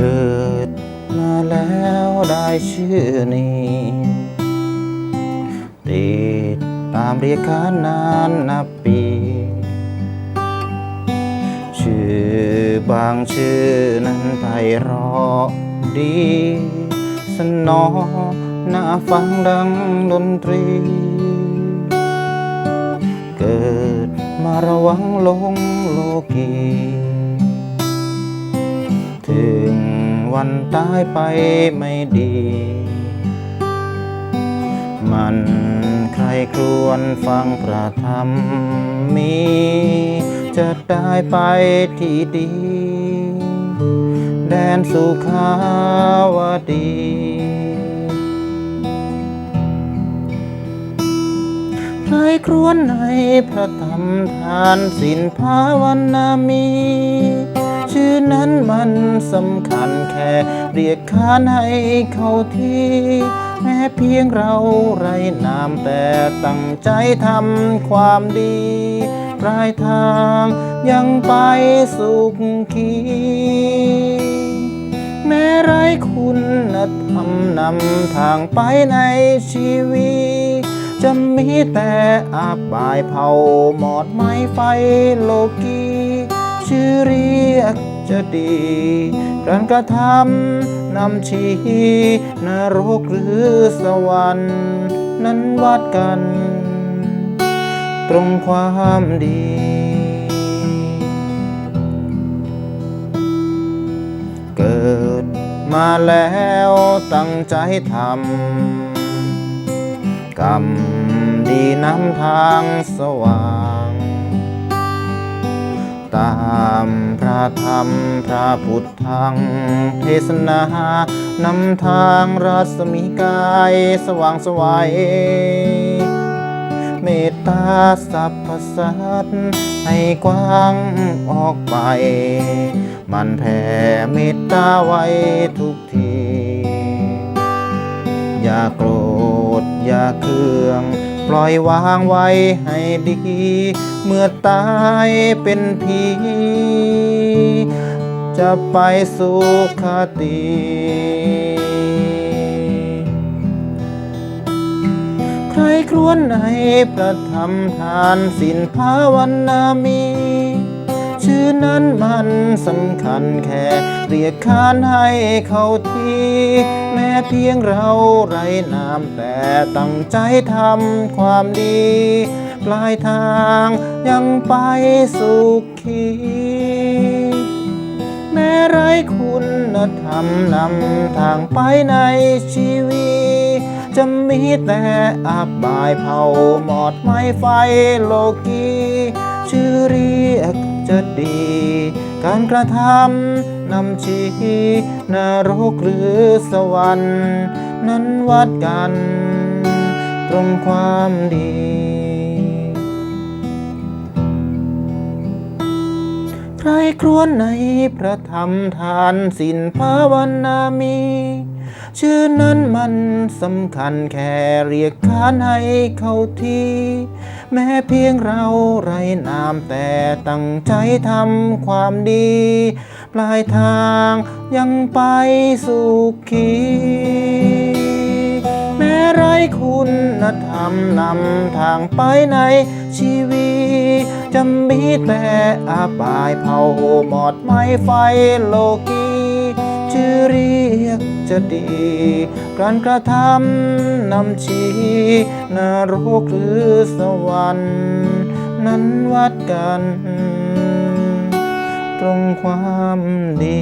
กิดมายชื่อนี้ติดตามเรียกขานนานนับปี ชื่อบางชื่อนั้นไพเราะดี สนอน่าฟังดังดนตรี เกิดมาระวังลงโลกี ถึงวันตายไปไม่ดี มันใครครวนฟังประธรรมมี จะได้ไปที่ดี แดนสุขาวดี ใครครวนในพระธรรมทานสินภาวนามี ชื่อนั้นมันสำคัญแค่เรียกขานให้เขาที่แม้เพียงเราไรนามแต่ตั้งใจทำความดีปลายทางยังไปสุขขีแม้ไรคุณธรรมนำทางไปในชีวิต จะมีแต่อาบายเผาหมอดไม้ไฟโลกี ชื่อเรียกจะดี การกระทำนำชีนรกหรือสวรรค์ นั้นวัดกัน ตรงความดีเกิดมาแล้วตั้งใจทำกรรมดีนำทางสว่าง ตามพระธรรมพระพุทธังเทศนานำทางรัศมีกายสว่างสวัยเมตตาสรรพสัตให้กว้างออกไป มันแผ่เมตตาไว้ทุกที อย่าโกรธ อย่าเคือง ปล่อยวางไว้ให้ดี เมื่อตายเป็นผี จะไปสุขติ ใครครวนในประธรรมทานสินภาวนามี นั้นมันสำคัญแค่เรียกขานให้เขาที่แม้เพียงเราไรนามแต่ตั้งใจทำความดี ปลายทางยังไปสุขีแม้ไรคุณธรรมนำทางไปในชีวิตจะมีแต่อาบายเผาหมอดไม้ไฟโลกีชื่อเรียก จะดี การกระทำนำชีนรกหรือสวรรค์ นั้นวัดกัน ตรงความดีใครครวนในพระธรรมทานสินภาวนามี ชื่อนั้นมันสำคัญแค่เรียกขานให้เขาที่แม้เพียงเราไรนามแต่ตั้งใจทำความดี ปลายทางยังไปสุขขีแม้ไรคุณธรรมนำทางไปในชีวิตจะมีแต่อาบายเผาหมอดไม้ไฟโลกี ชื่อเรียกจะดี การกระทำนำชีนรกหรือสวรรค์ นั้นวัดกัน ตรงความดี